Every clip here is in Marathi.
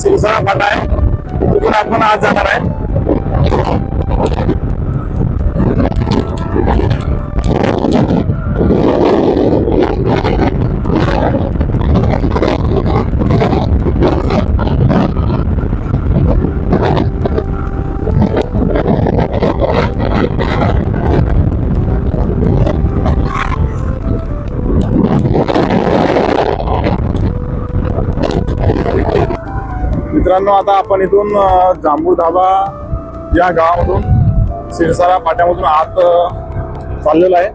गावाजवळून शिवसाळा फाटा आहे. तिथून आपण आज जाणार आहे. मित्रांनो आता आपण इथून जांभूळ धाबा या गावामधून सिरसारा पाट्यामधून आत चाललेला चाललेलो आहे.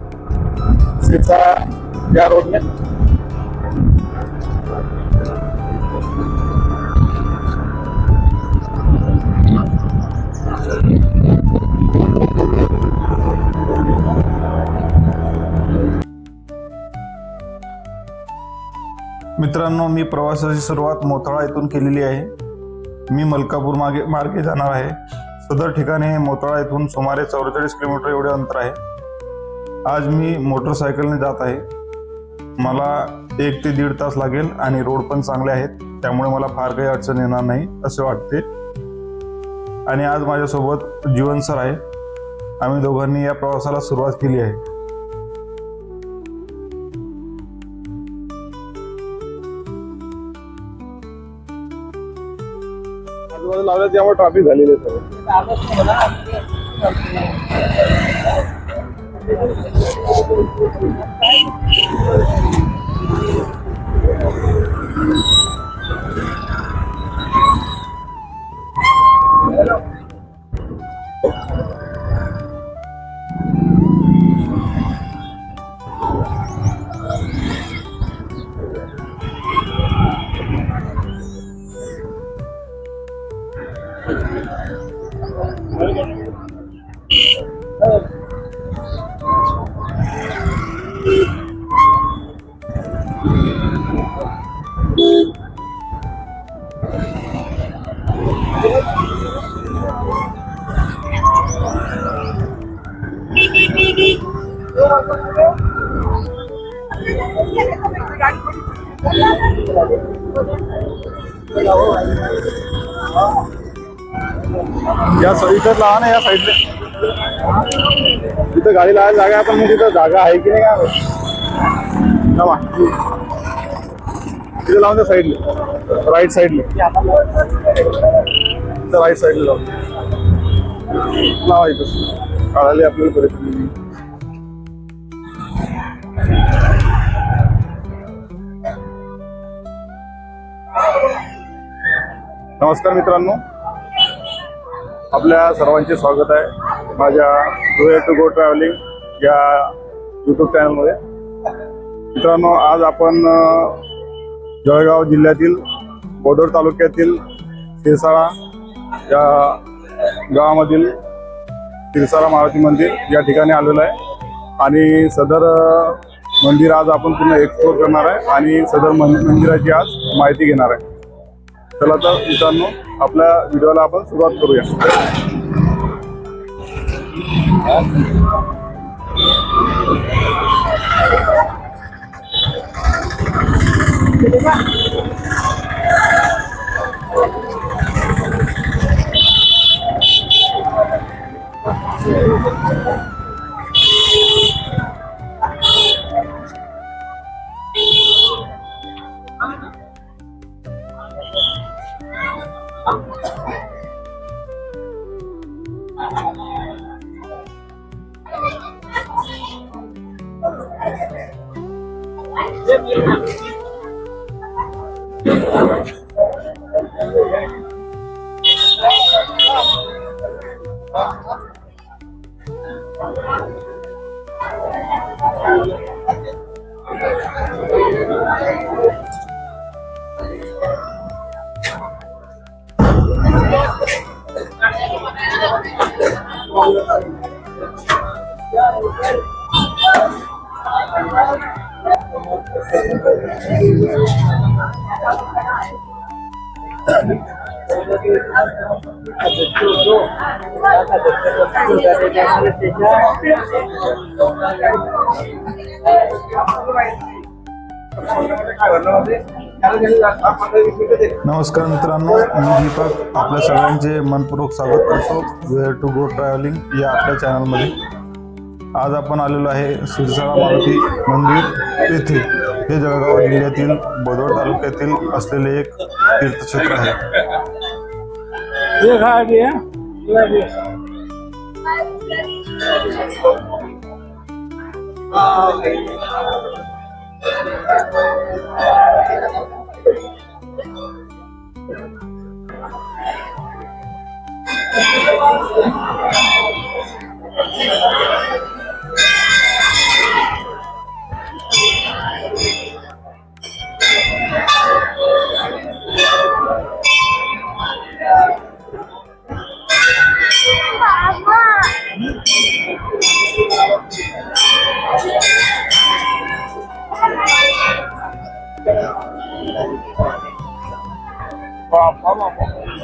सिरसारा या रोडने मित्रांनो मी प्रवासाची सुरुवात मोताळा इथून केलेली आहे. मी मलकापूर मागे मार्गे जाणार आहे. सदर ठिकाणी मोताळा येथून सुमारे चौवेचाळीस किलोमीटर एवढे अंतर आहे. आज मी मोटरसायकलने जात आहे. मला एक ते दीड तास लागेल आणि रोड पण चांगले आहेत. त्यामुळे मला फार काही अडचण येणार नाही असे वाटते. आणि आज माझ्यासोबत जीवन सर आहे. आम्ही दोघांनी या प्रवासाला सुरुवात केली आहे. लावल्या त्यामुळे ट्रॅफिक झालेली आहे सगळं या इथं लहान आहे या साईडला तिथं गाडी लावायला जागा आहे पण मग तिथं जागा आहे की नाही काय माहीत. तिथे लावून द्या साईडला राईट साईडला राईट साईडला लावून लावा. इथं. काढायला आपल्याला परिस्थिती नमस्कार मित्रांनो. आपल्या सर्वांचे स्वागत आहे. माझ्या डोळे टू गो ट्रॅव्हलिंग या यूट्यूब चॅनलमध्ये मित्रांनो आज आपण जळगाव जिल्ह्यातील बोदर तालुक्यातील तिरसाळा या गावामधील तिरसाळा मारुती मंदिर या ठिकाणी आलेलं आहे आणि सदर मंदिर आज आपण पुन्हा एक्सप्लोर करणार आहे आणि सदर मंदिराची आज माहिती घेणार आहे चला तर मित्रांनो आपल्या व्हिडिओला आपण सुरुवात करूया Thank you. Thank you. Gracias. नमस्कार मित्रांनो मी दीपक. आपल्या सगळ्यांचे मनपूर्वक स्वागत करतो. वेअर टू गो ट्रॅव्हलिंग या आपल्या चॅनलमध्ये. आज आपण आलेलो आहे सिरसाळा मारुती मंदिर येथे. हे जळगाव जिल्ह्यातील बोदवड तालुक्यातील असलेले एक तीर्थक्षेत्र आहे. Thank you.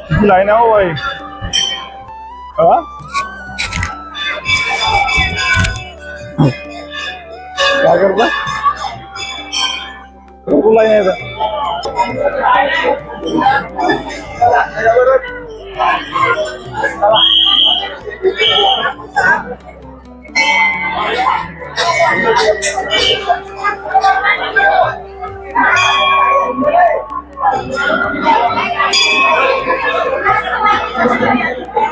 किती लाईन आहे हो बाई हा? काय करता भरपूर लाईन आहे इथं. माहीत नाही आपल्याला शिक्षण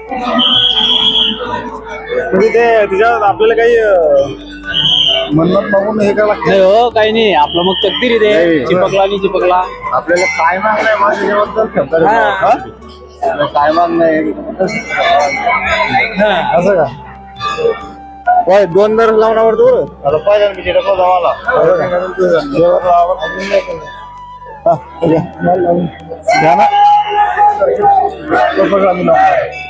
म्हणजे ते त्याच्यात आपल्याला काही मागून हे करावं लागतं नाही हो काही नाही. आपलं मग तकदीर नाही. आहे चिपकला नाही चिपकला. आपल्याला काय माग नाही माझ्या त्याच्याबद्दल शब्द हा. हा? आपल्याला काय माग नाही हा. असं का? होय दोन दर लावून आवडतो बरं आता पाहिजे ना किती डबा जावाला घ्या ना. तो बघा आम्ही लावणार.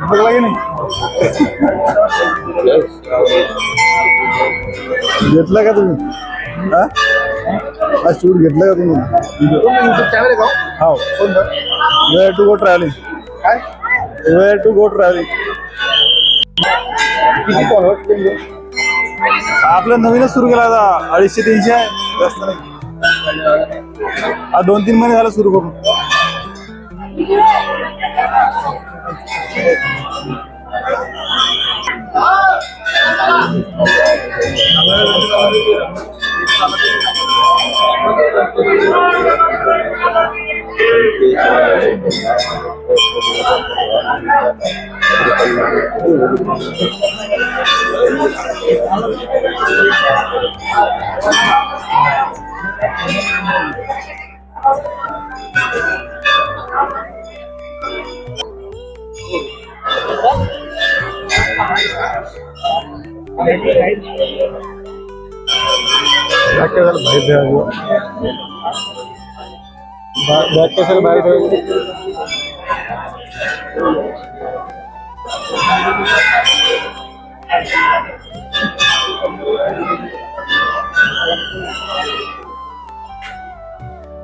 बघला की नाही घेतला का तुम्ही? हा? हा शूट घेतला का तुम्ही? युट्यूब चॅनल आहे हो. कोणतं वेअर टू गो ट्रॅव्हलिंग काय वेअर टू गो ट्रॅव्हलिंग किती फॉलोअर्स आपलं नवीनच सुरू केला आता. अडीचशे तीनशे आहे. जास्त नाही. दोन तीन महिने झालं सुरू करून. काय झालं माहिती आहे ब्लड प्रेशर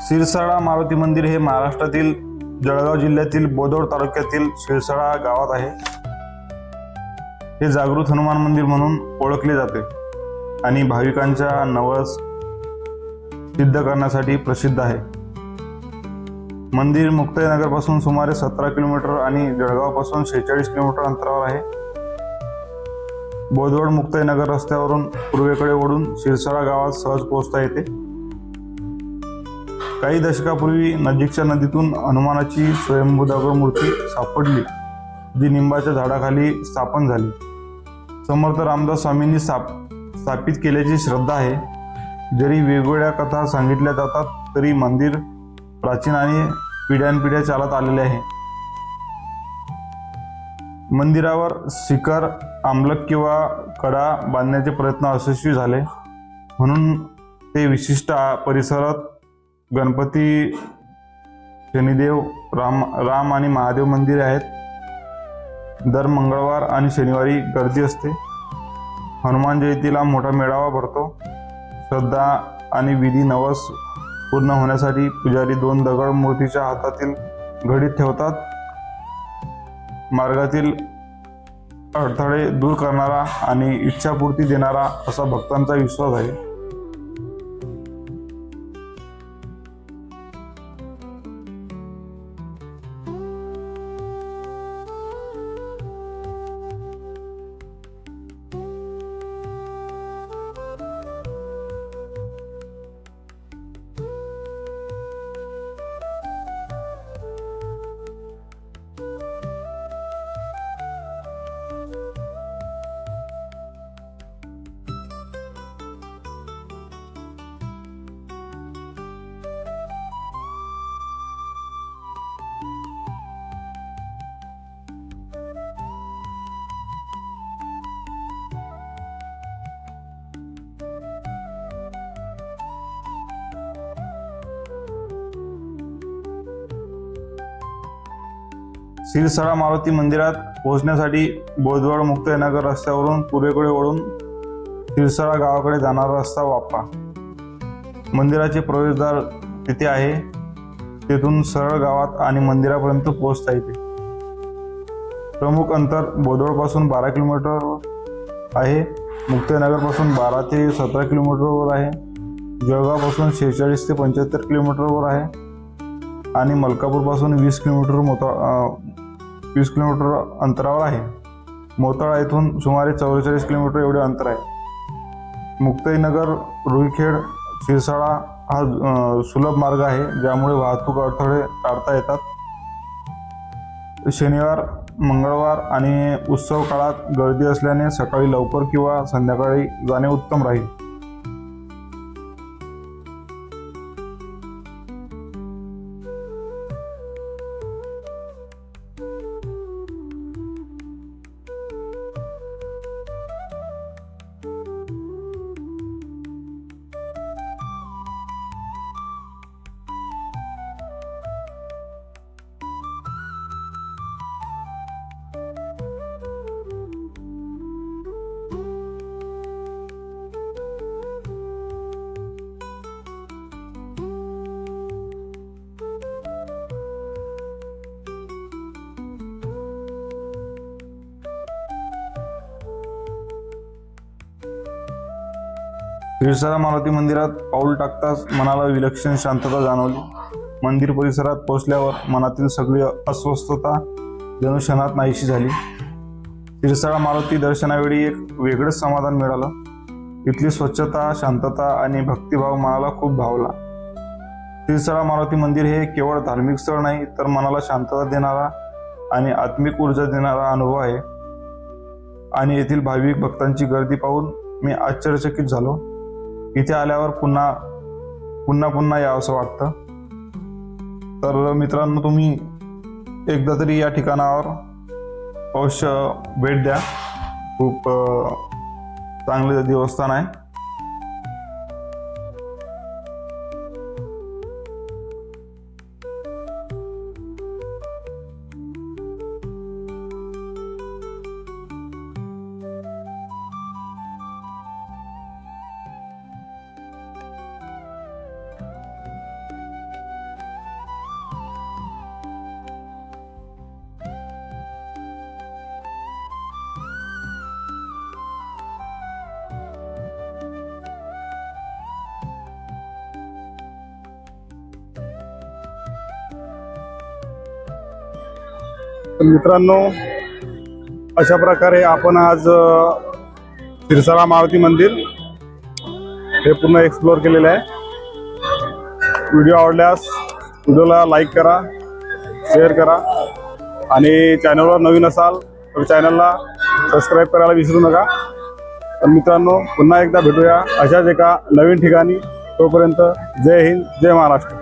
सिरसाळा मारुती मंदिर हे महाराष्ट्रातील जळगाव जिल्ह्यातील बोदोड तालुक्यातील शिरसाळा गावात आहे. हे जागृत हनुमान मंदिर म्हणून ओळखले जाते आणि भाविकांच्या नवस सिद्ध करण्यासाठी प्रसिद्ध आहे. मंदिर मुक्ताईनगरपासून सुमारे सतरा किलोमीटर आणि जळगावपासून शेहेचाळीस किलोमीटर अंतरावर आहे. बोदवड मुक्ताईनगर रस्त्यावरून पूर्वेकडे ओढून शिरसाळा गावात सहज पोहोचता येते. काही दशकापूर्वी नजीकच्या नदीतून हनुमानाची स्वयंभूदागर मूर्ती सापडली जी निंबाच्या झाडाखाली स्थापन झाली. समर्थ रामदास स्वामींनी स्थाप स्थापित केल्याची श्रद्धा आहे. जरी वेगवेगळ्या कथा सांगितल्या जातात तरी मंदिर प्राचीन आणि पिढ्यानपिढ्या चालत आलेले आहे. मंदिरावर शिखर आमलक किंवा कडा बांधण्याचे प्रयत्न यशस्वी झाले. म्हणून ते विशिष्ट परिसरात गणपती शनिदेव राम राम आणि महादेव मंदिर आहेत. दर मंगळवार आणि शनिवारी गर्दी असते. हनुमान जयंतीला मोठा मेळावा भरतो. श्रद्धा आणि विधी नवस पूर्ण होण्यासाठी पुजारी दोन दगड मूर्तीच्या हातातील घडीत ठेवतात. मार्गातील अडथळे दूर करणारा आणि इच्छापूर्ती देणारा असा भक्तांचा विश्वास आहे. सिरसळा मारुती मंदिरात पोहोचण्यासाठी बोधवड नगर रस्त्यावरून पूर्वेकडे वळून सिरसळा गावाकडे जाणारा रस्ता वापा मंदिराचे प्रवेशद्वार तिथे आहे. तेथून सरळ गावात आणि मंदिरापर्यंत पोहोचता येते. प्रमुख अंतर बोधवडपासून बारा किलोमीटर आहे. मुक्तनगरपासून बारा ते सतरा किलोमीटरवर आहे. जळगावपासून शेहेचाळीस ते पंच्याहत्तर किलोमीटरवर आहे. आणि मलकापूरपासून वीस किलोमीटर मोता वीस किलोमीटर अंतरावर आहे. मोताळा येथून सुमारे चौवेचाळीस किलोमीटर एवढे अंतर आहे. मुक्ताईनगर रुईखेड शिरसाळा हा सुलभ मार्ग आहे ज्यामुळे वाहतूक अडथळे टाळता येतात. शनिवार मंगळवार आणि उत्सव काळात गर्दी असल्याने सकाळी लवकर किंवा संध्याकाळी जाणे उत्तम राहील. हिरसारा मारुती मंदिरात पाऊल टाकताच मनाला विलक्षण शांतता जाणवली. मंदिर परिसरात पोहोचल्यावर मनातील सगळी अस्वस्थता जणू नाहीशी झाली. हिरसाळा मारुती दर्शनावेळी एक वेगळंच समाधान मिळालं. इथली स्वच्छता शांतता आणि भक्तिभाव मनाला खूप भावला. तिरसाळा मारुती मंदिर हे केवळ धार्मिक स्थळ नाही तर मनाला शांतता देणारा आणि आत्मिक ऊर्जा देणारा अनुभव आहे. आणि येथील भाविक भक्तांची गर्दी पाहून मी आश्चर्यचकित झालो. इथे आल्यावर पुन्हा पुन्हा पुन्हा यावंसं वाटतं. तर मित्रांनो तुम्ही एकदा तरी या ठिकाणावर अवश्य भेट द्या. खूप चांगलं चांगले देवस्थान आहे. तर मित्रांनो अशा प्रकारे आपण आज सिरसाळा मारुती मंदिर हे पूर्ण एक्सप्लोअर केलेलं आहे. व्हिडिओ आवडल्यास व्हिडिओला लाईक करा शेअर करा आणि चॅनलवर नवीन असाल तर चॅनलला सबस्क्राईब करायला विसरू नका. तर मित्रांनो पुन्हा एकदा भेटूया अशाच एका नवीन ठिकाणी. तोपर्यंत जय हिंद जय महाराष्ट्र.